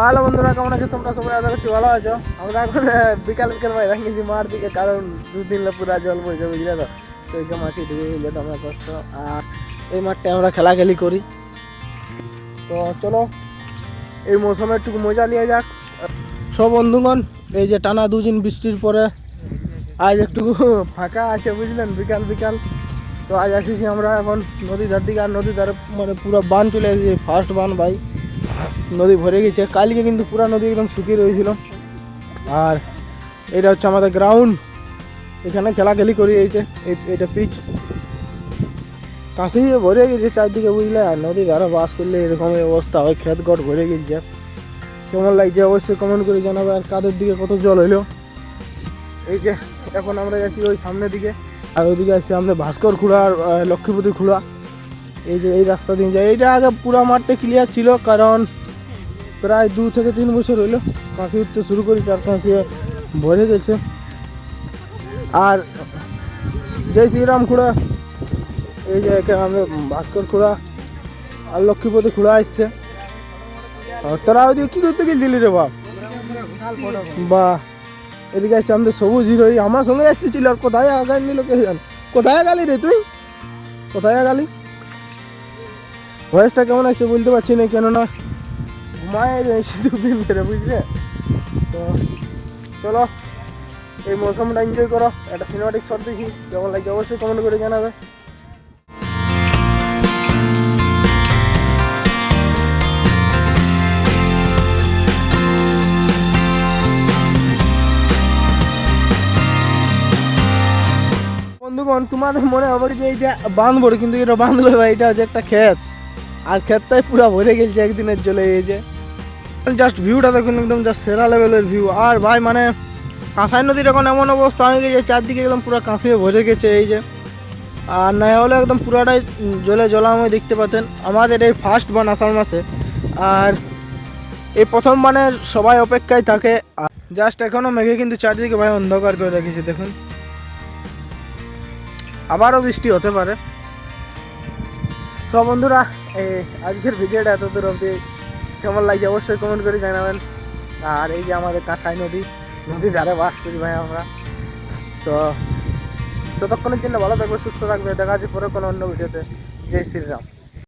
Hello বন্ধুরা, কেমন আছো? তোমরা সবাই আদার একটু ভালো আছো। আমরা এখন বিকাল বিকাল বাইরে গেছি মার দিকে, কারণ দুদিন পুরা জল বইছে, বুঝলে তো? তো এই মাটি ডুবে গেলে তো আমরা কষ্ট। আর এই মাঠটায় আমরা খেলাখেলি করি। তো চলো, এই মৌসুমে একটু মজা নিয়ে যাক। সব বন্ধুগণ, এই যে টানা দুদিন বৃষ্টির পরে, আজ একটু ফাঁকা আছে, বুঝলেন? বিকাল বিকাল। তো আজ আসিছি আমরা এখন নদীর ধার দিকে, আর নদীর ধারে মানে পুরো বান চলে এসেছে ফার্স্ট বান ভাই। নদী ভরে গেছে। কালকে কিন্তু পুরা নদী একদম শুকিয়ে রয়েছিল। আর এটা হচ্ছে আমাদের গ্রাউন্ড এখানে খেলাখেলি করি এই যে, এই- এটা পিচ কাশি ভরে গেছে, চারদিকে বুঝলে। আর নদী ধারে বাস করলে এরকম অবস্থা হয় খেত ভরে গেছে। কেমন লাগছে অবশ্যই কমেন্ট করে জানাবে। আর কাদের দিকে কত জল হইল? এই যে, এখন আমরা যাচ্ছি ওই সামনের দিকে। আর ওইদিকে আসছি আমাদের ভাস্কর খুঁড়া আর লক্ষ্মীপতি খুঁড়া। এই যে, এই রাস্তা দিয়ে যায়। এইটা আগে পুরা মাঠটা ক্লিয়ার ছিল, কারণ প্রায় দু থেকে তিন বছর হইল কাঁচি উঠতে শুরু করি, তার কাঁচি ভরে গেছে। আর জয় শ্রীরাম খুঁড়া, এই যে আমাদের ভাস্কর খুঁড়া আর লক্ষ্মীপতি খুঁড়া আসছে। তোরা ওইদিকে কী করতে গেছিলি রে বাপ? বা, এদিকে আসছে আমাদের সবুজ হিরো আমার সঙ্গে আসতেছিল আর কোথায় আগান দিল কে জান? কোথায় গেলি রে তুই? কোথায় গেলি ভয়েসটা কেমন আসছে বলতে পারছি না, কেননা ঘুমায় রয়েছে দুদিন ধরে বুঝলে? তো চলো, এই মৌসুমটা এনজয় করো, একটা সিনেমাটিক শট দেখি, কেমন লাগে অবশ্যই কমেন্ট করে জানাবে। বন্ধুগণ, তোমাদের মনে হবে যে এইটা বাঁধবো, কিন্তু এটা বাঁধলো এটা হচ্ছে একটা ক্ষেত। আর ক্ষেতটাই পুরো ভরে গেছে একদিনের জলে এই যে। জাস্ট ভিউটা দেখুন, একদম জাস্ট সেরা লেভেলের ভিউ আর ভাই মানে কাঁসাই নদীর এখন এমন অবস্থা হয়ে গেছে, চারদিকে একদম পুরো কাঁসিয়ে ভরে গেছে এই যে। আর না হলে একদম পুরাটাই জলে জলাময় দেখতে পাতেন আমাদের এই ফার্স্ট বান আষাঢ় মাসে। আর এই প্রথম বানের সবাই অপেক্ষায় থাকে। জাস্ট এখনও মেঘে কিন্তু চারদিকে ভাই অন্ধকার করে রেখেছে, দেখুন। আবারও বৃষ্টি হতে পারে। তো বন্ধুরা, এই আজকের ভিডিওটা এত দূর অবধি। কেমন লাগছে অবশ্যই কমেন্ট করে জানাবেন। আর এই যে আমাদের কাঁঠাই নদী, নদীর ধারে বাস করি ভাই আমরা। তো ততক্ষণের জন্য ভালো থাকবে সুস্থ থাকবে দেখা যাচ্ছে পরে কোনো অন্য ভিডিওতে। জয় শ্রীরাম।